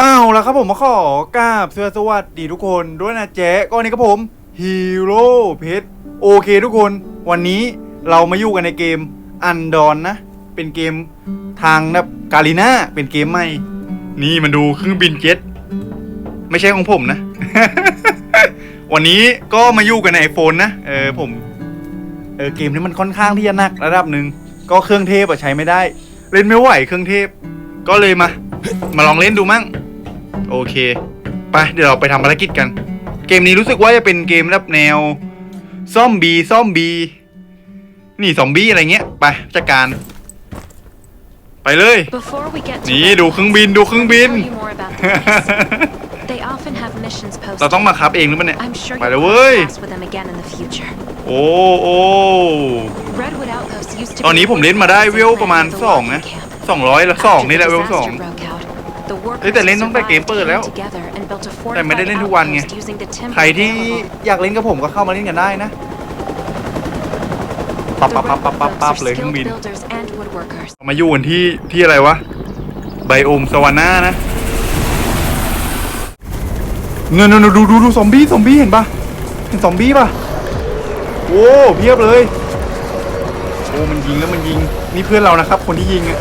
อ้าวแล้วครับผมมาขอกราบสวัสดีทุกคนด้วยนะเจ๊ก็วันนี้ครับผมฮีโร่เพชรโอเคทุกคน วันนี้เรามาอยู่กันในเกมอันดอนนะ เป็นเกมทางแบบกาลิน่าเป็นเกมใหม่ นี่มันดูเครื่องบินเจ็ตไม่ใช่ของผมนะ วันนี้ก็มาอยู่กันในไอโฟนนะเออผมเออเกมนี้มันค่อนข้างที่จะหนักระดับหนึ่งก็เครื่องเทพอะใช้ไม่ได้ เล่นไม่ไหวเครื่องเทพ ก็เลยมา มาลองเล่นดูมั่ง โอเค ไป เดี๋ยวเราไปทำภารกิจกัน เกมนี้รู้สึกว่าจะเป็นเกมแบบแนวซ่อมบีซ่อมบีนี่ซอมบี้อะไรเงี้ย ไปจัดการ ไปเลย Before we get to นี่ that, ดูเครื่องบินดูเครื่องบิน I'll tell you more about the base. They often have missions เรา posted. ต้องมาคับเองหรือเปล่าเนี่ย I'm sure ไป you'll เลย cross เว้ย paths with them again in the future. โอ้โอ้ Redwood Outpost used to ตอน be นี้ a ผมเล่นมาได้ working เวลประมาณ plant with a สองนะ logging camp. สองร้อยละสอง After นี่แหละ the เวลสอง เฮ้ยแต่ workers เล่นตั้งแต่ who เกม survived เปิดแล้ว came together and built a แต่ไม่ได้ fortified เล่นทุกวันไง outpost using the timber ใครที่ available. อยากเล่นกับผมก็เข้ามาเล่นกันได้นะ The ปั๊บปั๊บปั๊บ Redwood ปั๊บปั๊บ folks ปั๊บ are เลยเครื่อง skilled บิน builders and woodworkers. มาอยู่กันที่ที่อะไรวะไบโอมสวาน่านะเงินนดูดูดูซอมบี้ซอมบี้เห็นปะเห็นซอมบี้ปะโอ้เพียบเลยโอ้มันยิงแล้วมันยิงนี่เพื่อนเรานะครับ คนที่ยิงอะ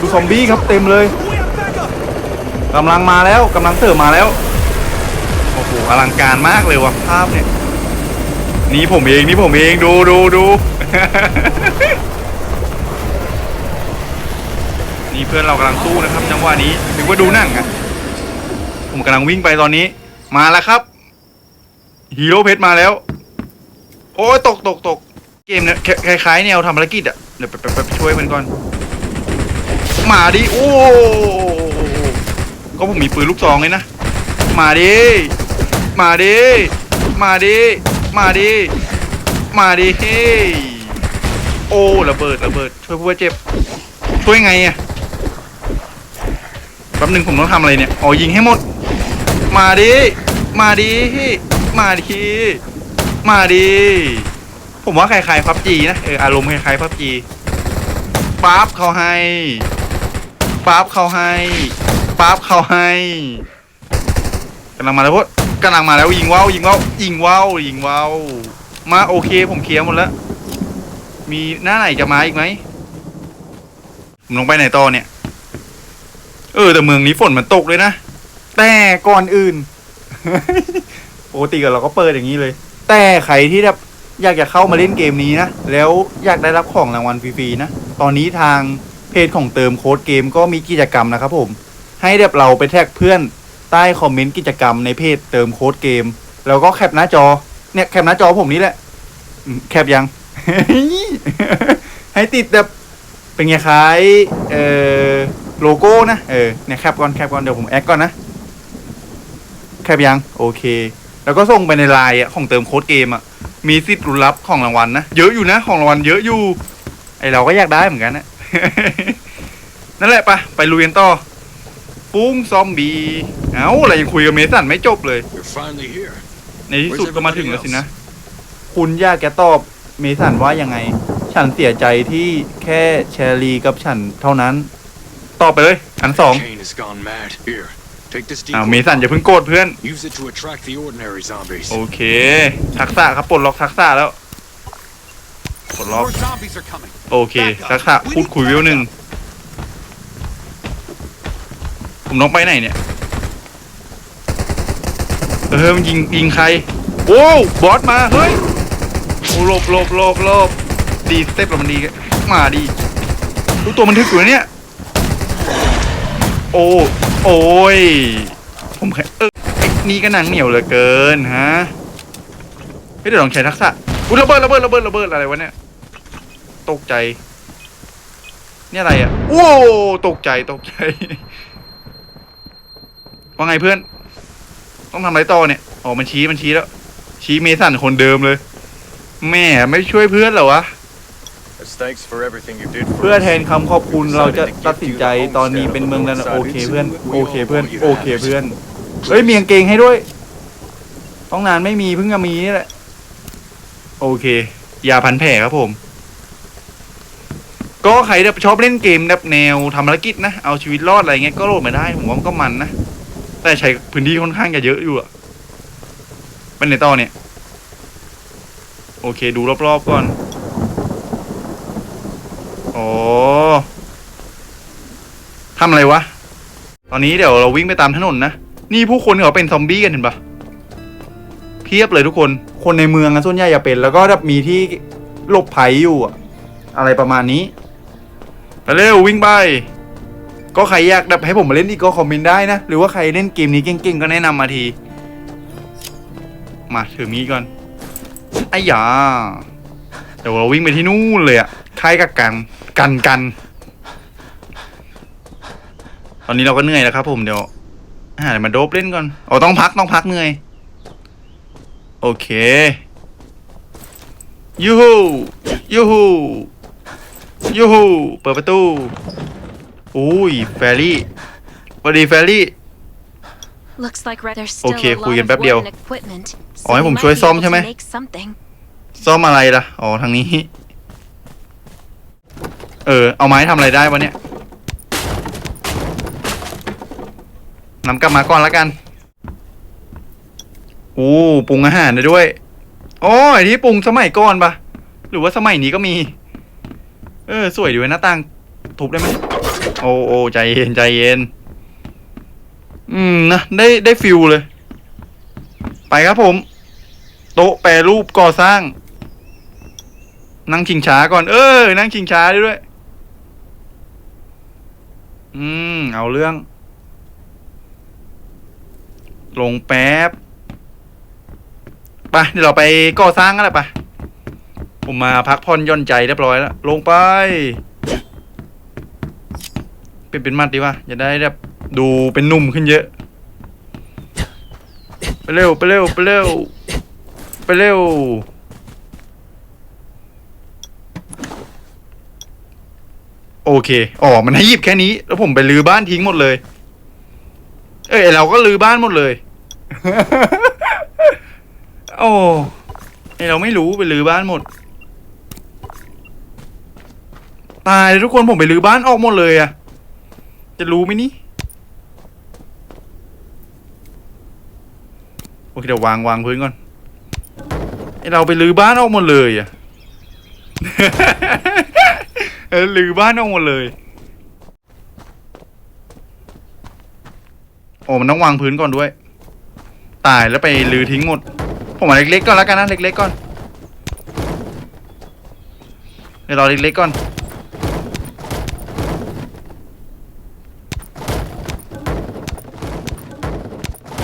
ดูซอมบี้ครับเต็มเลย กำลังมาแล้วกำลังเสริมมาแล้ว โอ้โหอลังการมากเลยว่ะภาพเนี่ย นี่ผมเองนี่ผมเองดูดูดู นี่เพื่อนเรากำลังสู้นะครับ จังหวะนี้นึกว่าดูนั่งอะผมกำลังวิ่งไปตอนนี้ มาแล้วครับฮีโร่เพชรมาแล้ว โอ้ยตกตกตกเกมเนี่ยคล้ายๆแนวทำภารกิจอะเดี๋ยวไปไปไปไปช่วยมันก่อน มาดิโอ้ ก็ผมมีปืนลูกซองเลยนะ มาดิ มาดิ มาดิ มาดิ มาดิเฮ้ยโอ้ระเบิดระเบิด ช่วยผู้บาดเจ็บ ช่วยไงอะแป๊บหนึ่งผมต้องทำอะไรเนี่ย อ๋อยิงให้หมด มาดิ มาดิ มาดิ มาดิ ผมว่าคล้ายๆพับจีนะ เอออารมณ์คล้ายๆพับจีปั๊บเขาให้ปั๊บเขาให้ ปั๊บเขาให้กำลังมาแล้วพดกำลังมาแล้วยิงว่าวยิงว่าวยิงว่าวยิงว่าวมาโอเคผมเคลียร์หมดแล้วมีหน้าไหนจะมาอีกไหมผมลงไปไหนต่อเนี่ย เออ แต่เมืองนี้ฝนมันตกเลยนะ แต่ก่อนอื่นปกติกับเราก็เปิดอย่างนี้เลย แต่ใครที่แบบอยากจะเข้ามาเล่นเกมนี้นะ แล้วอยากได้รับของรางวัลฟรีๆนะ ตอนนี้ทางเพจของเติมโค้ดเกมก็มีกิจกรรมนะครับผม ให้แบบเราไปแท็กเพื่อนใต้คอมเมนต์กิจกรรมในเพจเติมโค้ดเกม แล้วก็แคปหน้าจอ เนี่ยแคปหน้าจอผมนี่แหละแคปยัง ให้ติดแบบเป็นไงคล้ายเอ่อโลโก้นะเออเนี่ยแคปก่อนแคปก่อนเดี๋ยวผมแอดก่อนนะแคปยังโอเค แล้วก็ส่งไปในไลน์อะของเติมโค้ดเกมอะมีสิทธิ์รุนรับของรางวัลนะเยอะอยู่นะของรางวัลเยอะอยู่ไอเราก็อยากได้เหมือนกันนะนั่นแหละปะไปลุยกันต่อ ปุ้งซอมบี้ เอ้าอะไรยังคุยกับเมสันไม่จบเลย We're finally here. ในที่สุดก็มาถึงแล้วสินะ คุณอยากแกตอบเมสันว่ายังไง ฉันเสียใจที่แค่แชรีกับฉันเท่านั้น ตอบไปเลยอันสอง Kane has gone mad. Here, take this อ้าว decoy. เมสันอย่าเพิ่งโกรธเพื่อน Use it to attract the ordinary zombies. โอเค ทักษะครับปลดล็อกทักษะแล้วปลดล็อก More zombies are coming. โอเค ทักษะพูดคุยวิวหนึ่ง ผมต้องไปไหนเนี่ย เออมันยิงยิงใคร โอ้บอสมาเฮ้ยโอ้หลบหลบหลบหลบดีสเต็ปเรามันดีมาดีรู้ตัวมันทึกอยู่นะเนี่ย โอ้โอ้ยผมแค่เออไอ้นี่ก็หนังเหนียวเหลือเกินฮะเฮ้ยเดี๋ยวลองใช้ทักษะอุ้ยระเบิดระเบิดระเบิดระเบิดอะไรวะเนี่ยตกใจ เนี่ยอะไรอะโอ้ตกใจตกใจ ว่าไงเพื่อน ต้องทำอะไรต่อเนี่ยอ๋อมันชี้มันชี้แล้ว ชี้เมสันคนเดิมเลย แม่ไม่ช่วยเพื่อนเหรอวะ As thanks for everything you did for เพื่อ us. แทนคำขอบคุณเราจะตัดสินใจตอนนี้เป็นเมืองแล้วนะโอเคเพื่อนโอเคเพื่อนโอเคเพื่อนเฮ้ยมีกางเกงให้ด้วย ต้องนานไม่มีเพิ่งจะมีนี่แหละ โอเค ยาพันแผลครับผมกก็ใครแบบชอบเล่นเกมแบบแนวทำภารกิจนะ เอาชีวิตรอดอะไรเงี้ยก็โหลดมาได้ ผมว่ามันก็มันนะ แต่ใช้พื้นที่ค่อนข้างจะเยอะอยู่อะเป็นในต่อเนี่ย โอเค ดูรอบๆก่อนโอ้ทำอะไรวะ ตอนนี้เดี๋ยวเราวิ่งไปตามถนนนะ นี่ผู้คนเขาเป็นซอมบี้กันเห็นปะเพียบเลยทุกคน คนในเมืองอะส่วนใหญ่จะเป็น แล้วก็แบบมีที่หลบภัยอยู่อะอะไรประมาณนี้ไปเร็ววิ่งไป ก็ใครอยากแบบให้ผมมาเล่นอีกก็คอมเมนต์ได้นะ หรือว่าใครเล่นเกมนี้เก่งๆ ก็แนะนำมาที มาถือมีดก่อนไอ้หยาเดี๋ยวเราวิ่งไปที่นู่นเลยอะคล้ายกับกัน กันกัน ตอนนี้เราก็เหนื่อยแล้วครับ ผมเดี๋ยวหามาโดบเล่นก่อนอ๋อต้องพักต้องพักเหนื่อย โอเคยูฮูยูฮูยูฮูเปิดประตู อุ้ยแฟรี่สวัสดีแฟรี่ Looks like right- there's still Okay, a คุย lot กัน of แป๊บเดียว wood and equipment. So อ๋อให้ we ผม might ช่วย be ซ่อม able ใช่ไหม to make something. ซ่อมอะไรล่ะ อ๋อ ทางนี้ เออ เอาไม้ทำอะไรได้วะเนี่ยนำกลับมาก่อนแล้วกัน โอ้ปรุงอาหารได้ด้วย โอ้ยที่ปรุงสมัยก่อนปะหรือว่าสมัยนี้ก็มี เออ สวยดีเว้ยหน้าต่าง ทุบได้ไหม โอ้โอ้ใจเย็นใจเย็น อืมนะได้ได้ฟิลเลย ไปครับผม โต๊ะแปรรูปก่อสร้าง นั่งชิงช้าก่อน เออ นั่งชิงช้าด้ด้วย อืม เอาเรื่อง ลงแป๊บไปเดี๋ยวเราไปก่อสร้างกันแหละไปผมมาพักผ่อนย่อนใจเรียบร้อยแล้ว ลงไป เป็นเป็นมัดดีว่าจะได้แบบดูเป็นหนุ่มขึ้นเยอะ ไปเร็วไปเร็วไปเร็วไปเร็วโอเค อ๋อ มันให้หยิบแค่นี้ แล้วผมไปรื้อบ้านทิ้งหมดเลย เอ้ย เราก็รื้อบ้านหมดเลย โอ้ไอเราไม่รู้ไปรื้อบ้านหมด ตายทุกคนผมไปรื้อบ้านออกหมดเลยอะ จะรู้ไหมนี่โอเคเดี๋ยววางวางพื้นก่อนไอเราไปรื้อบ้านออกหมดเลยอะเออรื้อบ้านออกหมดเลยโอ้มันต้องวางพื้นก่อนด้วย ตายแล้วไปรื้อทิ้งหมด ผมเอาเล็กๆก่อนแล้วกันนะเล็กๆก่อนเดี๋ยวรอเล็กๆก่อน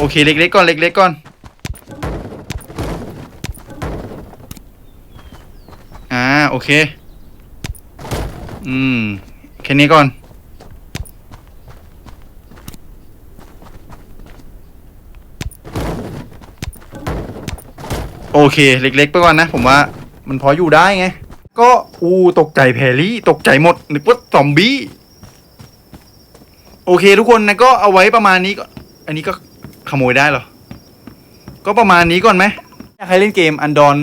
อเคเล็กๆก่อนเล็กๆก่อนอ่าโอเค อืมแค่นี้ก่อน โอเคเล็กๆไปก่อนนะ ผมว่ามันพออยู่ได้ไง ก็อูตกใจแพรี่ตกใจหมดนึกว่าซอมบี้ โอเคทุกคนนะก็เอาไว้ประมาณนี้ก็ อันนี้ก็ โมยได้เหรอ ก็ประมาณนี้ก่อนไหมอยากให้เล่นเกมอันดอน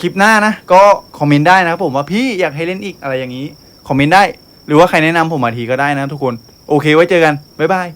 คลิปหน้านะ ก็คอมเมนต์ได้นะครับผมว่าพี่อยากให้เล่นอีกอะไรอย่างนี้ คอมเมนต์ได้ หรือว่าใครแนะนำผมมาทีก็ได้นะทุกคน โอเคไว้เจอกัน บ๊ายบาย